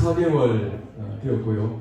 14개월 어, 되었고요.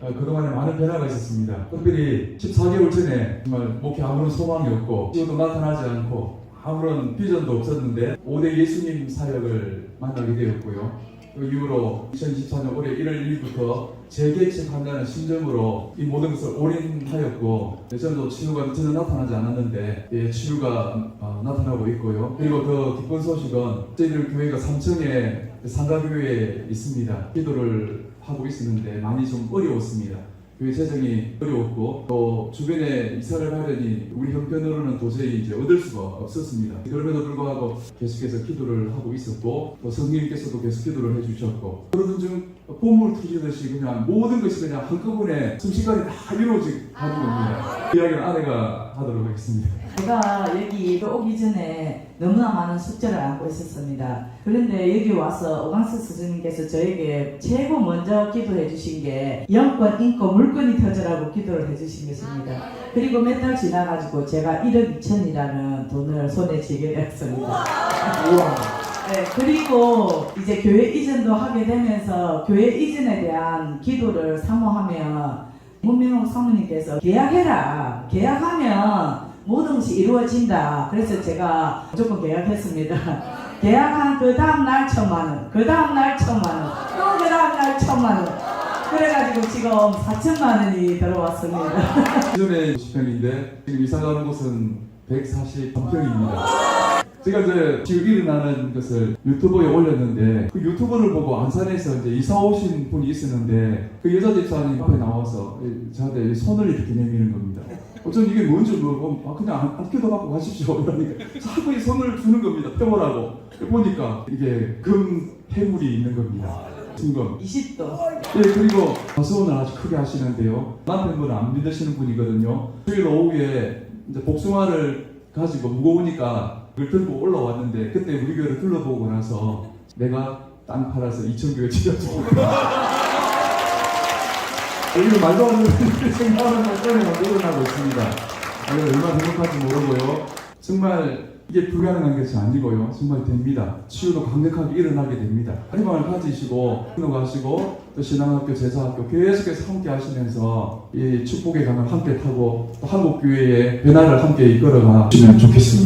어, 그동안에 많은 변화가 있었습니다. 특별히 14개월 전에 정말 목회 아무런 소망이 없고 지금도 나타나지 않고 아무런 비전도 없었는데 5대 예수님 사역을 만나게 되었고요. 그 이후로 2024년 올해 1월 1일부터 재개척한다는 심정으로 이 모든 것을 올인하였고 예전에도 치유가 전혀 나타나지 않았는데 예, 치유가 어, 나타나고 있고요. 그리고 더 기쁜 소식은 저희들 교회가 삼청에 상가교회에 있습니다. 기도를 하고 있었는데 많이 좀 어려웠습니다. 교회 재정이 어려웠고 또 주변에 이사를 가려니 우리 형편으로는 도저히 이제 얻을 수가 없었습니다. 그럼에도 불구하고 계속해서 기도를 하고 있었고 또 성령님께서도 계속 기도를 해주셨고 그러던 중 봄을 터지듯이 그냥 모든 것이 그냥 한꺼번에 순식간에 다 이루어지는 겁니다. 그 이야기는 아내가 하도록 하겠습니다. 제가 여기 오기 전에 너무나 많은 숙제를 안고 있었습니다. 그런데 여기 와서 오강스 스승님께서 저에게 최고 먼저 기도해 주신 게 영권, 인권, 물건이 터져라고 기도를 해 주신 것입니다. 그리고 몇 달 지나가지고 제가 1억 2천이라는 돈을 손에 쥐게 되었습니다. 네, 그리고 이제 교회 이전도 하게 되면서 교회 이전에 대한 기도를 사모하면 문명호 사모님께서 계약해라. 계약하면 모든 것이 이루어진다. 그래서 제가 무조건 계약했습니다. 계약한 그 다음 날 천만 원, 그 다음 날 천만 원, 또 그 다음 날 천만 원. 그래가지고 지금 4천만 원이 들어왔습니다. 기존에 50평인데 지금 이사 가는 곳은 143평입니다. 제가 이제 지금 일어나는 것을 유튜브에 올렸는데 그 유튜브를 보고 안산에서 이제 이사 오신 분이 있었는데 그 여자 집사님 앞에 나와서 저한테 손을 이렇게 내미는 겁니다. 어쩐 이게 뭔지 모르고 아, 그냥 안, 안 껴도 갖고 가십시오. 이러니까 자꾸 이 손을 주는 겁니다. 펴보라고. 보니까 이게 금 해물이 있는 겁니다. 증거. 20도. 예, 그리고 가수원을 아주 크게 하시는데요. 남편분은 안 믿으시는 분이거든요. 주일 오후에 이제 복숭아를 가지고 무거우니까 그걸 들고 올라왔는데 그때 우리 교회를 둘러보고 나서 내가 땅 팔아서 2천 교회 지어주고 여기는 말도 안 되는 생각하는 사건이 일어나고 있습니다. 아, 이거 얼마나 행복한지 모르고요. 정말 이게 불가능한 것이 아니고요. 정말 됩니다. 치유도 강력하게 일어나게 됩니다. 희망을 가지시고 운동하시고 또 신앙학교, 제사학교 계속해서 함께 하시면서 이 축복의 강을 함께 타고 또 한국 교회의 변화를 함께 이끌어가시면 좋겠습니다.